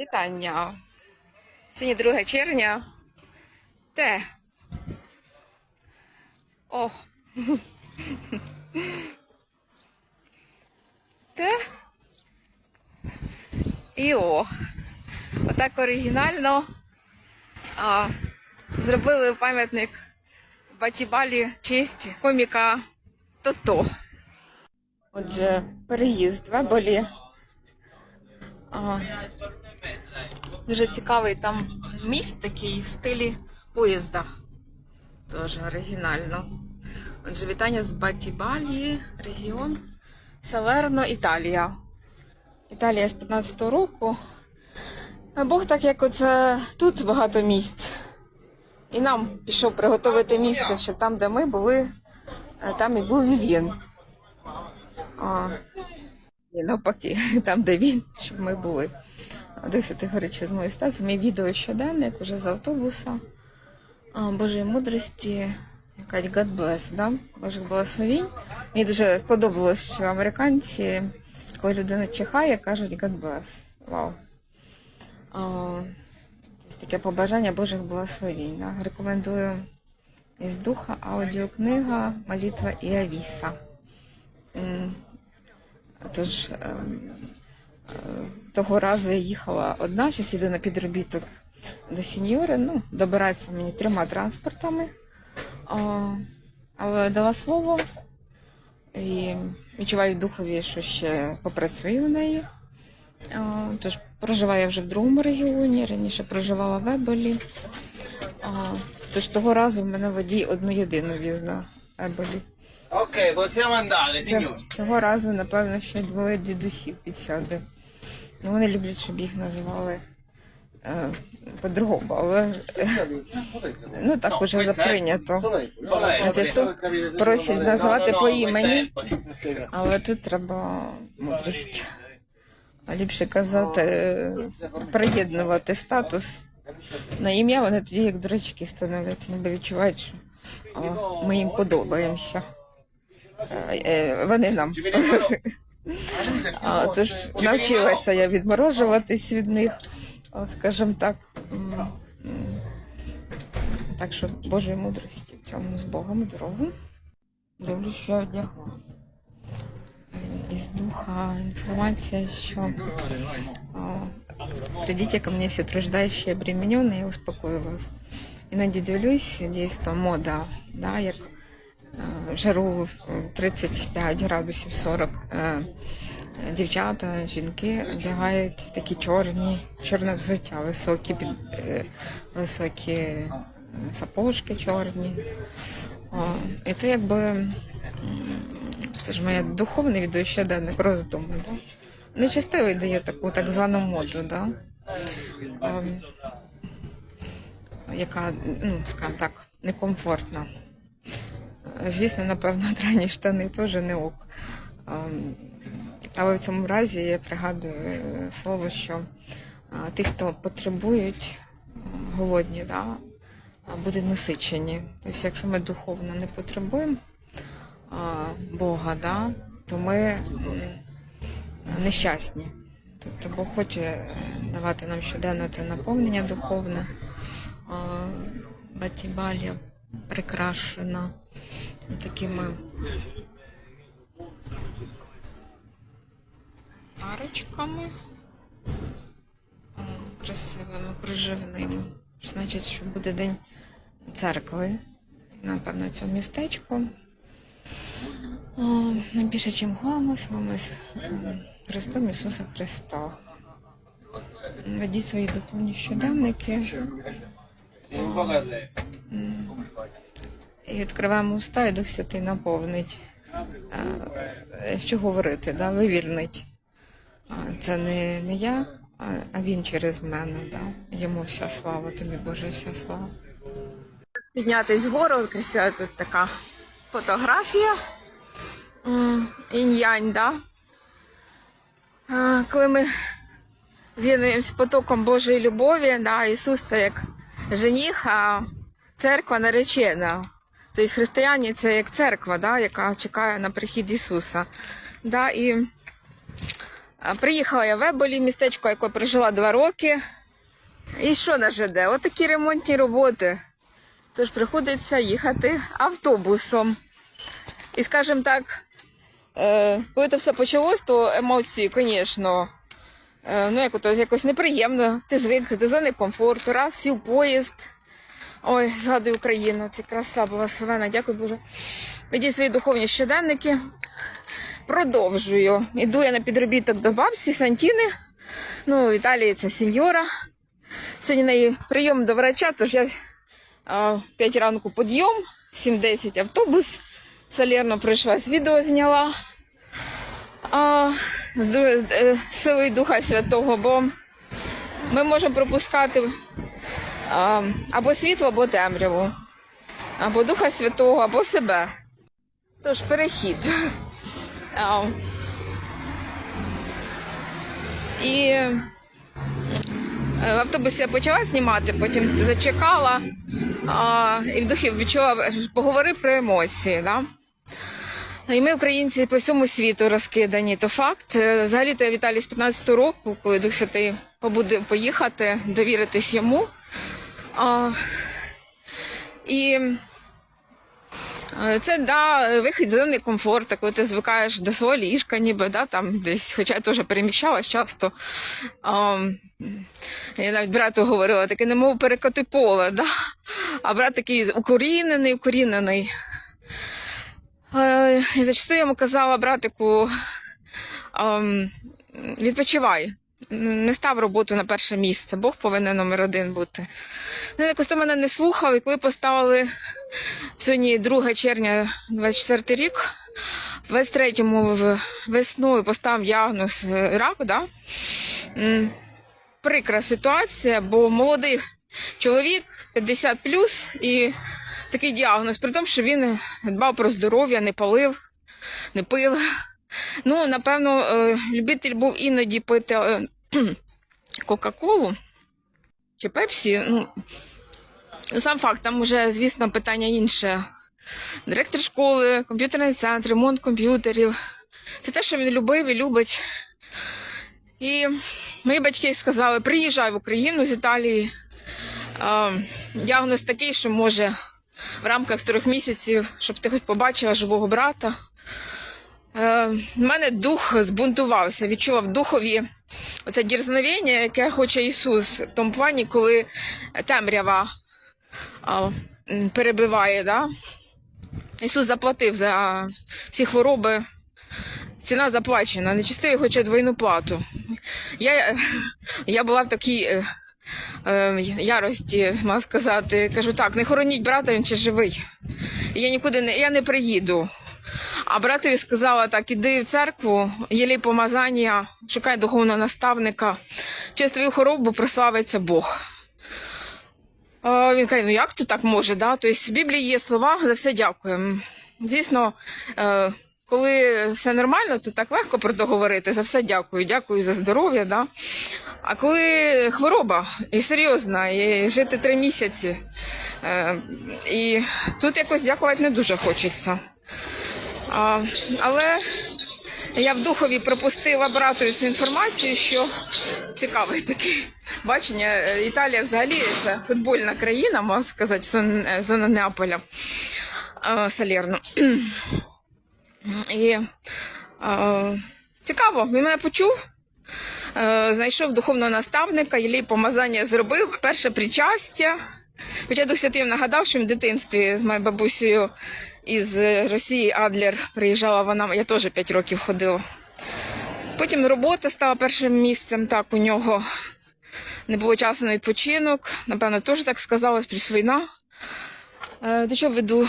Вітання. Сьогодні 2 червня. Те. О. Те. І о. Отак оригінально а, зробили пам'ятник Батібалі честь коміка Тото. Отже, переїзд в Еболі. А, дуже цікавий там міст такий в стилі поїзда. Дуже оригінально. Отже, вітання з Батібалі, регіон Саверно, Італія. Італія з 15-го року. Бог так як оце тут багато місць. І нам пішов приготувати місце, щоб там, де ми були, е, там і був і він. А, і навпаки, там, де він, щоб ми були. До Святих Горичі з моєї стації. Мій відео щоденник уже з автобуса. Божої мудрості, якась God bless, да? Божих благословінь. Мені дуже сподобалось, що американці, коли людина чихає, кажуть God bless. Вау. А, таке побажання Божих благословінь. Да? Рекомендую із духа аудіокнига Молитва і Авіса. Тож ем, е, того разу я їхала одна, зараз їду на підробіток до сеньори. Ну, добиратися мені трьома транспортами. А, але дала слово і відчуваю духові, що ще попрацюю в неї. А, Тож проживаю я вже в другому регіоні, раніше проживала в Еболі. А, Тож того разу в мене водій одну єдину віз на Еболі. Possiamo andare, Ця- signori. Цього разу, напевно, ще двоє дідусів підсяде. Ну, вони люблять, щоб їх називали е, по-другому, але е, ну так уже заприйнято. Значить, vabbè. просять No, називати по імені, але тут треба мудрість. А ліпше казати, е, приєднувати статус на ім'я, вони тоді як дурачки становляться, ніби відчувають, що ми їм подобаємося. Е, Вони нам. А, тож навчилася я відморожуватись від них, скажімо так. Так що Божої мудрості в цьому з Богом дорогу. Дивлюсь, що одягла. Е, Із духа інформація, що о, придите ко мне все труждающие обремененные, я успокою вас. Іноді дивлюсь, дійсно мода, да, як жару е, 35 градусів 40. е, Дівчата, жінки одягають такі чорні, чорне взуття, високі, під, е, високі сапожки чорні. О, і то якби це ж моє духовне відео щоденник роздуму. Да? Нечистивий дає таку так звану моду, да? Ем, яка, ну, скажімо так, некомфортна. Звісно, напевно, драні штани теж не ок. Але в цьому разі я пригадую слово, що ті, хто потребують, голодні, да, будуть насичені. Тобто, якщо ми духовно не потребуємо Бога, да, то ми нещасні. Тобто Бог хоче е, давати нам щоденно це наповнення духовне. Батібалія прикрашена такими арочками красивими, кружевними. Значить, що буде день церкви, напевно, в цьому містечку. О, не більше, ніж гомос, гомос Христом Ісуса Христа. Ведіть свої духовні щоденники і відкриваємо уста, і Дух Святий наповнить. Е, Що говорити, да? вивільнить. Це не, не я, а, він через мене. Да? Йому вся слава, тобі Боже, вся слава. Піднятись вгору, красива тут така фотографія. Інь-янь, да? Коли ми з'єднуємося з потоком Божої любові, да, Ісус це як жених, а церква наречена. Тобто християні це як церква, да, яка чекає на прихід Ісуса. Да, і Приїхала я в Еболі, містечко, яке прожила два роки. І що на ЖД? Отакі ремонтні роботи. Тож приходиться їхати автобусом. І скажімо так, е, коли це все почалось, то емоції, звісно, е, ну, як якось неприємно. Ти звик до зони комфорту, раз сів поїзд. Ой, згадую Україну, це краса була славена, дякую Боже. Ведіть свої духовні щоденники. Продовжую. Іду я на підробіток до бабці Сантіни. Ну, в Італії це сеньора. Сьогодні неї прийом до врача, тож я а, 5 ранку підйом, 7-10 автобус. Солерно з відео зняла. А, з е, силою Духа Святого, бо ми можемо пропускати або світло, або темряву, або Духа Святого, або себе. Тож перехід. І е, в автобусі я почала знімати, потім зачекала а, і в духі відчула, поговори про емоції. Да? І ми, українці, по всьому світу розкидані. То факт. Е, Взагалі-то я віталі з 15-го року, коли Дух Святий побудив поїхати, довіритись йому. А, і е, це да, вихід з зони комфорту, коли ти звикаєш до свого ліжка, ніби да, там десь, хоча я теж переміщалась часто. А, я навіть брату говорила, таке немов перекоти поле, да? а брат такий укорінений, укорінений. Е, І зачасту я йому казала, братику, ем, відпочивай, не став роботу на перше місце, Бог повинен номер один бути. Ну, якось мене не слухав, і коли поставили сьогодні 2 червня 24 рік, в 23-му весною поставив діагноз е, рак, да? Прикра ситуація, бо молодий чоловік 50 плюс і такий діагноз, при тому, що він дбав про здоров'я, не палив, не пив. Ну, напевно, е, любитель був іноді пити е, Кока-Колу чи Пепсі. Ну, сам факт, там вже, звісно, питання інше. Директор школи, комп'ютерний центр, ремонт комп'ютерів. Це те, що він любив і любить. І мої батьки сказали: приїжджай в Україну з Італії. Діагноз такий, що може в рамках трьох місяців, щоб ти хоч побачила живого брата. Е, в мене дух збунтувався, відчував духові оце дірзновення, яке хоче Ісус, в тому плані, коли темрява перебиває. Да? Ісус заплатив за ці хвороби. Ціна заплачена, нечистивий хоче двойну плату. Я, я була в такій е, е, ярості, можна сказати, кажу так, не хороніть брата, він ще живий. Я нікуди не, я не приїду. А братові сказала так: іди в церкву, єлі помазання, шукай духовного наставника. Через твою хворобу прославиться Бог. А, він каже, ну як то так може? Да? Тобто в Біблії є слова, за все дякуємо. Звісно, е, коли все нормально, то так легко про то говорити. За все дякую, дякую за здоров'я. Да? А коли хвороба і серйозна, і жити три місяці, е, і тут якось дякувати не дуже хочеться. А, але я в духові пропустила братові цю інформацію, що цікаве таке бачення. Італія взагалі це футбольна країна, можна сказати, е, зона Неаполя е, Салерно. І е, цікаво, він мене почув. Знайшов духовного наставника, Єлій помазання зробив, перше причастя. Хоча Дух Святий нагадав, що в дитинстві з моєю бабусею із Росії Адлер приїжджала вона, я теж 5 років ходила. Потім робота стала першим місцем, так у нього не було часу на відпочинок. Напевно, теж так сказалось плюс війна. Е, До чого веду?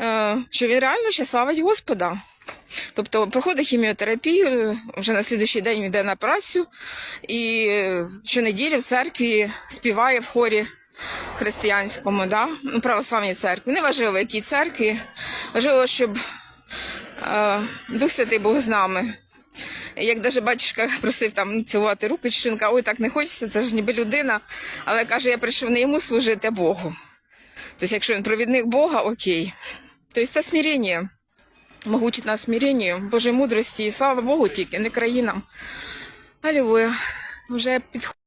Е, Що він реально ще славить Господа. Тобто проходить хіміотерапію, вже на слідуючий день йде на працю, і е, щонеділі в церкві співає в хорі християнському, да? ну, православній церкві. Неважливо, якій церкві. Важливо, щоб е, Дух Святий був з нами. Як даже батюшка просив там цілувати руки, чи шинка, ой, так не хочеться, це ж ніби людина. Але каже, я прийшов не йому служити, а Богу. Тобто, якщо він провідник Бога, окей. Тобто це смирення. могуть нас смиренню, Божій мудрості, і слава Богу тільки, не країнам. Алілуя. Вже підходить.